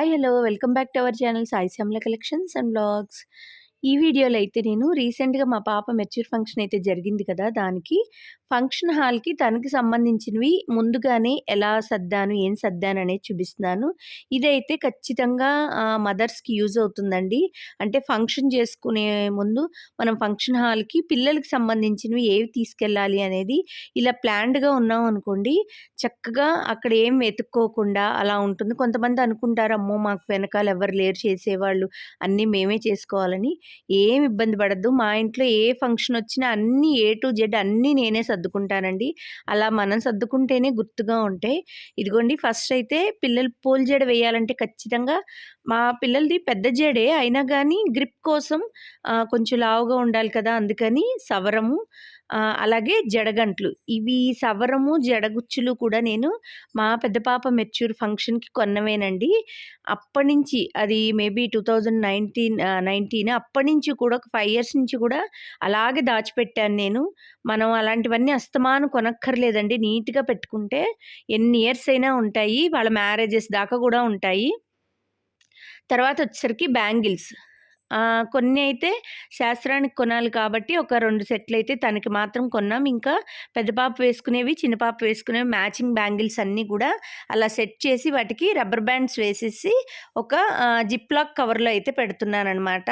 Hi, hello, welcome back to our channel, Sai Collections and Blogs. ఈ వీడియోలో అయితే నేను రీసెంట్గా మా పాప మెచ్యూర్ ఫంక్షన్ అయితే జరిగింది కదా దానికి. ఫంక్షన్ హాల్కి తనకి సంబంధించినవి ముందుగానే ఎలా సర్దాను ఏం సర్దాను అనేది చూపిస్తున్నాను. ఇదైతే ఖచ్చితంగా మదర్స్కి యూజ్ అవుతుందండి. అంటే ఫంక్షన్ చేసుకునే ముందు మనం ఫంక్షన్ హాల్కి పిల్లలకి సంబంధించినవి ఏవి తీసుకెళ్ళాలి అనేది ఇలా ప్లాన్డ్గా ఉన్నాం అనుకోండి చక్కగా అక్కడ ఏం వెతుక్కోకుండా అలా ఉంటుంది. కొంతమంది అనుకుంటారు అమ్మో మాకు వెనకాల ఎవరు లేరు చేసేవాళ్ళు అన్నీ మేమే చేసుకోవాలని. ఏం ఇబ్బంది పడద్దు. మా ఇంట్లో ఏ ఫంక్షన్ వచ్చినా అన్నీ ఏ టు జెడ్ అన్నీ నేనే సర్దుకుంటానండి. అలా మనం సర్దుకుంటేనే గుర్తుగా ఉంటాయి ఇదిగోండి ఫస్ట్ అయితే పిల్లలు పూల జడ వేయాలంటే ఖచ్చితంగా మా పిల్లలది పెద్ద జడే. అయినా కానీ గ్రిప్ కోసం కొంచెం లావుగా ఉండాలి కదా అందుకని సవరము అలాగే జడగంట్లు. ఇవి సవరము జడగుచ్చులు కూడా నేను మా పెద్ద పాప మెచ్యూర్ ఫంక్షన్కి కొన్నవేనండి. అప్పటి నుంచి అది maybe two thousand nineteen nineteen అప్పటి నుంచి కూడా ఒక ఫైవ్ ఇయర్స్ నుంచి కూడా అలాగే దాచిపెట్టాను నేను. మనం అలాంటివన్నీ అస్తమాను కొనక్కర్లేదండి. నీట్గా పెట్టుకుంటే ఎన్ని ఇయర్స్ అయినా ఉంటాయి. వాళ్ళ మ్యారేజెస్ దాకా కూడా ఉంటాయి. తర్వాత వచ్చేసరికి బ్యాంగిల్స్. కొన్ని అయితే శాస్త్రానికి కొనాలి కాబట్టి ఒక రెండు సెట్లు అయితే తనకి మాత్రం కొన్నాం. ఇంకా పెద్ద పాప వేసుకునేవి చిన్న పాప వేసుకునేవి మ్యాచింగ్ బ్యాంగిల్స్ అన్నీ కూడా అలా సెట్ చేసి వాటికి రబ్బర్ బ్యాండ్స్ వేసేసి ఒక జిప్ లాక్ కవర్లో అయితే పెడుతున్నానమాట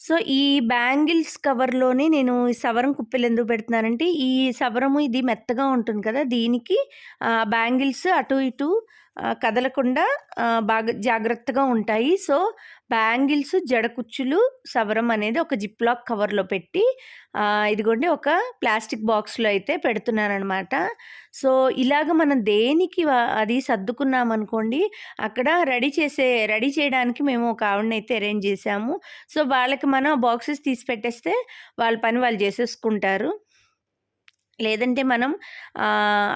సో ఈ బ్యాంగిల్స్ కవర్లోనే నేను ఈ సవరం కుప్పెలు ఎందుకు పెడుతున్నానంటే ఈ సవరము ఇది మెత్తగా ఉంటుంది కదా దీనికి బ్యాంగిల్స్ అటు ఇటు కదలకుండా బాగా జాగ్రత్తగా ఉంటాయి. సో బ్యాంగిల్స్ జడకుచ్చులు సవరం అనేది ఒక జిప్ లాక్ కవర్లో పెట్టి ఇదిగోండి ఒక ప్లాస్టిక్ బాక్స్లో అయితే పెడుతున్నాను అనమాట సో ఇలాగ మనం దేనికి అది సర్దుకున్నామనుకోండి అక్కడ రెడీ చేసే రెడీ చేయడానికి మేము ఒక ఆవిడని అయితే అరేంజ్ చేసాము సో వాళ్ళకి మనం బాక్సెస్ తీసి పెట్టేస్తే వాళ్ళ పని వాళ్ళు చేసేసుకుంటారు. లేదంటే మనం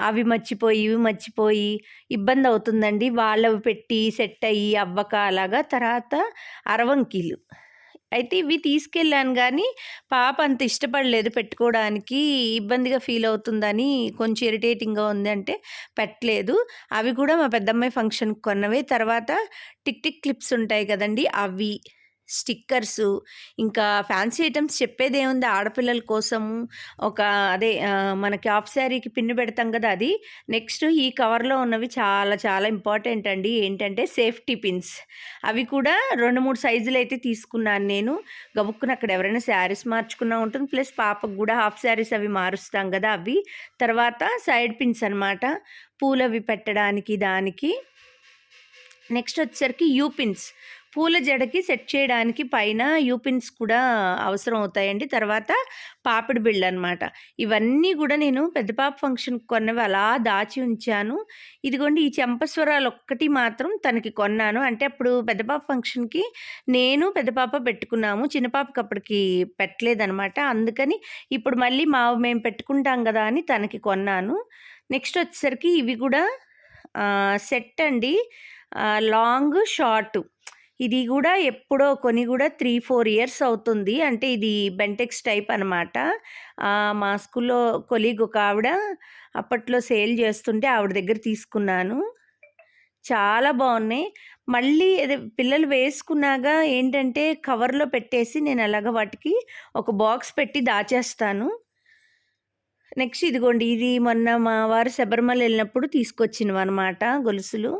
అవి మర్చిపోయి ఇవి మర్చిపోయి ఇబ్బంది అవుతుందండి వాళ్ళవి పెట్టి సెట్ అయ్యి అవ్వక అలాగా తర్వాత అరవంకీలు. అయితే ఇవి తీసుకెళ్ళాను కానీ పాప అంత ఇష్టపడలేదు పెట్టుకోవడానికి. ఇబ్బందిగా ఫీల్ అవుతుందని కొంచెం ఇరిటేటింగ్గా ఉంది అంటే పెట్టలేదు. అవి కూడా మా పెద్దమ్మాయి ఫంక్షన్కి కొన్నవే. తర్వాత టిక్ టిక్ క్లిప్స్ ఉంటాయి కదండి అవి. స్టిక్కర్స్ ఇంకా ఫ్యాన్సీ ఐటమ్స్ చెప్పేదేముంది ఆడపిల్లల కోసము. ఒక అదే మనకి ఆఫ్ శారీకి పిన్ను పెడతాం కదా అది. నెక్స్ట్ ఈ కవర్లో ఉన్నవి చాలా చాలా ఇంపార్టెంట్ అండి. ఏంటంటే సేఫ్టీ పిన్స్. అవి కూడా రెండు మూడు సైజులు అయితే తీసుకున్నాను నేను. గబుక్కున అక్కడ ఎవరైనా శారీస్ మార్చుకున్నా ఉంటుంది. ప్లస్ పాపకు కూడా హాఫ్ శారీస్ అవి మారుస్తాం కదా అవి. తర్వాత సైడ్ పిన్స్ అనమాట పూలవి పెట్టడానికి దానికి. నెక్స్ట్ వచ్చేసరికి యూ పిన్స్. పూల జడకి సెట్ చేయడానికి పైన యూపిన్స్ కూడా అవసరం అవుతాయండి. తర్వాత పాపిడి బిళ్ళ అనమాట ఇవన్నీ కూడా నేను పెద్ద పాప ఫంక్షన్కి కొన్నవి అలా దాచి ఉంచాను. ఇదిగోండి ఈ చెంపస్వరాలు ఒక్కటి మాత్రం తనకి కొన్నాను. అంటే అప్పుడు పెద్ద పాప ఫంక్షన్కి నేను పెద్ద పాప పెట్టుకున్నాము. చిన్న పాపకి అప్పటికి పెట్టలేదనమాట అందుకని ఇప్పుడు మళ్ళీ మా మేము పెట్టుకుంటాం కదా అని తనకి కొన్నాను. నెక్స్ట్ వచ్చేసరికి ఇవి కూడా సెట్ అండి. Long short. ఇది కూడా ఎప్పుడో కొని కూడా త్రీ ఫోర్ ఇయర్స్ అవుతుంది. అంటే ఇది బెంటెక్స్ టైప్ అనమాట మా స్కూల్లో కొలీగ్ ఒక ఆవిడ అప్పట్లో సేల్ చేస్తుంటే ఆవిడ దగ్గర తీసుకున్నాను. చాలా బాగున్నాయి. మళ్ళీ పిల్లలు వేసుకున్నాక ఏంటంటే కవర్లో పెట్టేసి నేను అలాగ వాటికి ఒక బాక్స్ పెట్టి దాచేస్తాను. నెక్స్ట్ ఇదిగోండి ఇది మొన్న మా వారు శబరిమల వెళ్ళినప్పుడు తీసుకొచ్చినవి అనమాట గొలుసులు.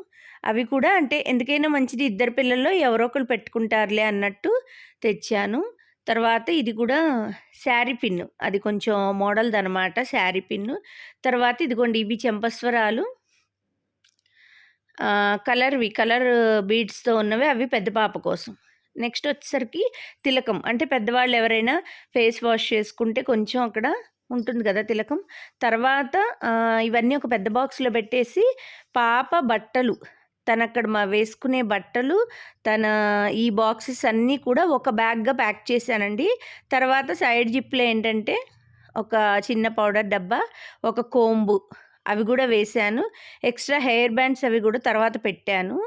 అవి కూడా అంటే ఎందుకైనా మంచిది ఇద్దరు పిల్లల్లో ఎవరో ఒకరు పెట్టుకుంటారులే అన్నట్టు తెచ్చాను. తర్వాత ఇది కూడా శారీ పిన్ను. అది కొంచెం మోడల్ది అనమాట శారీ పిన్ను. తర్వాత ఇదిగోండి ఇవి చెంపస్వరాలు. కలర్వి కలర్ బీడ్స్తో ఉన్నవి అవి పెద్ద పాప కోసం. నెక్స్ట్ వచ్చేసరికి తిలకం. అంటే పెద్దవాళ్ళు ఎవరైనా ఫేస్ వాష్ చేసుకుంటే కొంచెం అక్కడ ఉంటుంది కదా తిలకం. తర్వాత ఇవన్నీ ఒక పెద్ద బాక్స్లో పెట్టేసి పాప బట్టలు. తను అక్కడ మా వేసుకునే బట్టలు తన ఈ బాక్సెస్ అన్నీ కూడా ఒక బ్యాగ్గా ప్యాక్ చేశానండి. తర్వాత సైడ్ జిప్లో ఏంటంటే ఒక చిన్న పౌడర్ డబ్బా ఒక కోంబు. అవి కూడా వేశాను ఎక్స్ట్రా హెయిర్ బ్యాండ్స్ అవి కూడా తర్వాత పెట్టాను.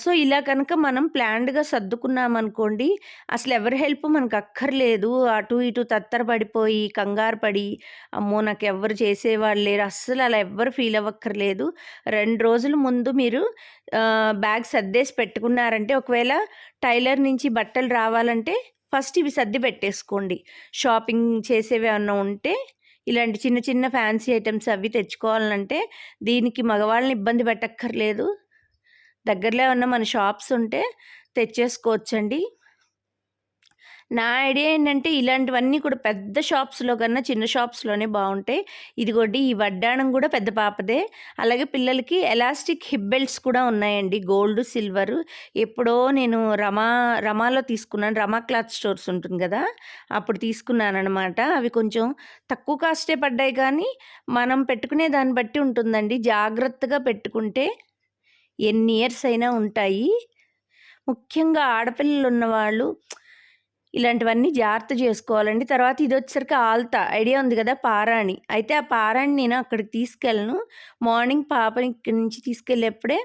సో ఇలా కనుక మనం ప్లాన్డ్గా సర్దుకున్నామనుకోండి అసలు ఎవరి హెల్ప్ మనకు అక్కర్లేదు అటు ఇటు తత్తరపడిపోయి కంగారు పడి అమ్మో! నాకు ఎవరు చేసేవాళ్ళు లేరు అస్సలు అలా ఎవ్వరు ఫీల్ అవ్వక్కర్లేదు. రెండు రోజుల ముందు మీరు బ్యాగ్ సర్దేసి పెట్టుకున్నారంటే ఒకవేళ టైలర్ నుంచి బట్టలు రావాలంటే ఫస్ట్ ఇవి సర్ది పెట్టేసుకోండి. షాపింగ్ చేసేవి ఏమన్నా ఉంటే ఇలాంటి చిన్న చిన్న ఫ్యాన్సీ ఐటమ్స్ అవి తెచ్చుకోవాలంటే దీనికి మగవాళ్ళని ఇబ్బంది పెట్టక్కర్లేదు. దగ్గరలో ఉన్న మన షాప్స్ ఉంటే తెచ్చేసుకోవచ్చండి. నా ఐడియా ఏంటంటే ఇలాంటివన్నీ కూడా పెద్ద షాప్స్లో కన్నా చిన్న షాప్స్లోనే బాగుంటాయి. ఇదిగోండి ఈ వడ్డాణం కూడా పెద్ద పాపదే. అలాగే పిల్లలకి ఎలాస్టిక్ హిప్ బెల్ట్స్ కూడా ఉన్నాయండి. Gold silver. ఎప్పుడో నేను రమా రమాలో తీసుకున్నాను. రమా క్లాత్ స్టోర్స్ ఉంటుంది కదా అప్పుడు తీసుకున్నాను అనమాట అవి కొంచెం తక్కువ కాస్టే పడ్డాయి కానీ మనం పెట్టుకునే దాన్ని బట్టి ఉంటుందండి. జాగ్రత్తగా పెట్టుకుంటే ఎన్ని ఇయర్స్ అయినా ఉంటాయి. ముఖ్యంగా ఆడపిల్లలు ఉన్నవాళ్ళు ఇలాంటివన్నీ జాగ్రత్త చేసుకోవాలండి. తర్వాత ఇది వచ్చేసరికి ఆల్తా. ఐడియా ఉంది కదా పారాణి అయితే ఆ పారాణి నేను అక్కడికి తీసుకెళ్ళను. మార్నింగ్ పాపని ఇక్కడి నుంచి తీసుకెళ్ళేప్పుడే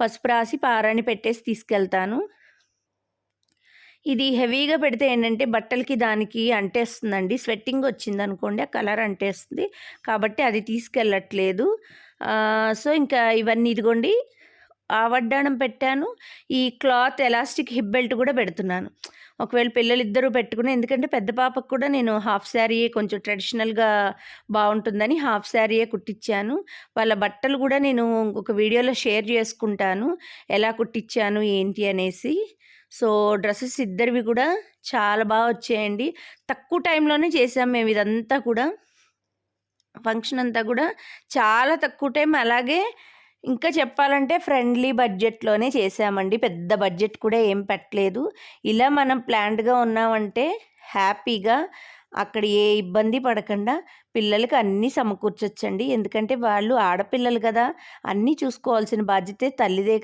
పసుపు రాసి పారాణి పెట్టేసి తీసుకెళ్తాను. ఇది హెవీగా పెడితే ఏంటంటే బట్టలకి దానికి అంటేస్తుందండి. స్వెట్టింగ్ వచ్చింది అనుకోండి ఆ కలర్ అంటేస్తుంది. కాబట్టి అది తీసుకెళ్ళట్లేదు. సో ఇంకా ఇవన్నీ ఇదిగోండి. ఆ వడ్డాణం పెట్టాను. ఈ క్లాత్ ఎలాస్టిక్ హిప్ బెల్ట్ కూడా పెడుతున్నాను. ఒకవేళ పిల్లలు ఇద్దరు పెట్టుకుని ఎందుకంటే పెద్ద పాపకు కూడా నేను హాఫ్ శారీయే కొంచెం ట్రెడిషనల్గా బాగుంటుందని హాఫ్ శారీయే కుట్టించాను వాళ్ళ బట్టలు కూడా నేను ఒక వీడియోలో షేర్ చేసుకుంటాను. ఎలా కుట్టించాను ఏంటి అనేసి. సో డ్రెస్సెస్ ఇద్దరివి కూడా చాలా బాగా వచ్చాయండి. తక్కువ టైంలోనే చేసాం మేము ఇదంతా కూడా. ఫంక్షన్ అంతా కూడా చాలా తక్కువ టైం. అలాగే ఇంకా చెప్పాలంటే ఫ్రెండ్లీ బడ్జెట్లోనే చేసామండి పెద్ద బడ్జెట్ కూడా ఏం పెట్టలేదు. ఇలా మనం ప్లాన్డ్గా ఉన్నామంటే హ్యాపీగా అక్కడ ఏ ఇబ్బంది పడకుండా పిల్లలకి అన్నీ సమకూర్చొచ్చండి. ఎందుకంటే వాళ్ళు ఆడపిల్లలు కదా అన్నీ చూసుకోవాల్సిన బాధ్యత తల్లిదే